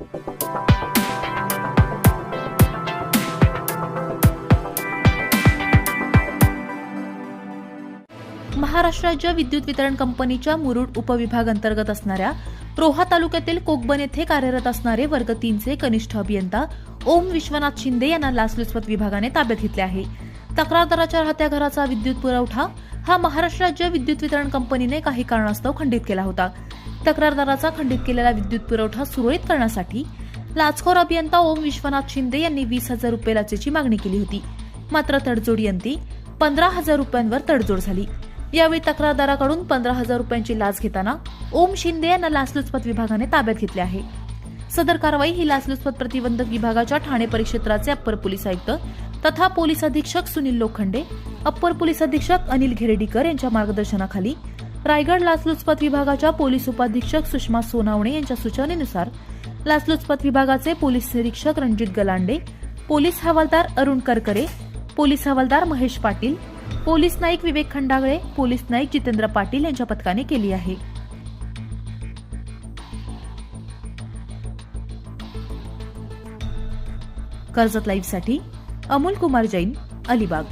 महाराष्ट्र राज्य विद्युत वितरण कंपनीच्या मुरुड उपविभाग अंतर्गत असणाऱ्या रोहा तालुक्यातील कोकबन येथे कार्यरत असणारे वर्ग तीनचे कनिष्ठ अभियंता ओम विश्वनाथ शिंदे यांना लाचलुचपत विभागाने ताब्यात घेतले आहे. तक्रारदाराच्या राहत्या घराचा विद्युत पुरवठा हा महाराष्ट्र राज्य विद्युत वितरण कंपनीने काही कारणास्तव खंडित केला होता. तक्रारदाराचा खंडित केलेला विद्युत पुरवठा सुरळीत करण्यासाठी लाचखोर अभियंता ओम विश्वनाथ शिंदे यांनी वीस हजार रुपये लाचेची मागणी केली होती. मात्र तडजोडीअंती पंधरा हजार रुपयांवर तडजोड झाली. यावेळी तक्रारदाराकडून पंधरा हजार रुपयांची लाच घेताना ओम शिंदे यांना लाचलुचपत विभागाने ताब्यात घेतले आहे. सदर कारवाई ही लाचलुचपत प्रतिबंधक विभागाच्या ठाणे परिक्षेत्राचे अप्पर पोलीस आयुक्त तथा पोलीस अधीक्षक सुनील लोखंडे अप्पर पोलीस अधीक्षक अनिल घेरेडीकर यांच्या मार्गदर्शनाखाली रायगड लाचलुचपत विभागाच्या पोलीस उपाधीक्षक सुषमा सोनावणे यांच्या सूचनेनुसार लाचलुचपत विभागाचे पोलीस निरीक्षक रणजित गलांडे पोलीस हवालदार अरुण करकरे पोलीस हवालदार महेश पाटील पोलीस नाईक विवेक खंडागळे पोलीस नाईक जितेंद्र पाटील यांच्या पथकाने केली आहे. कर्जत लाईव्हसाठी अमोल कुमार जैन अलिबाग.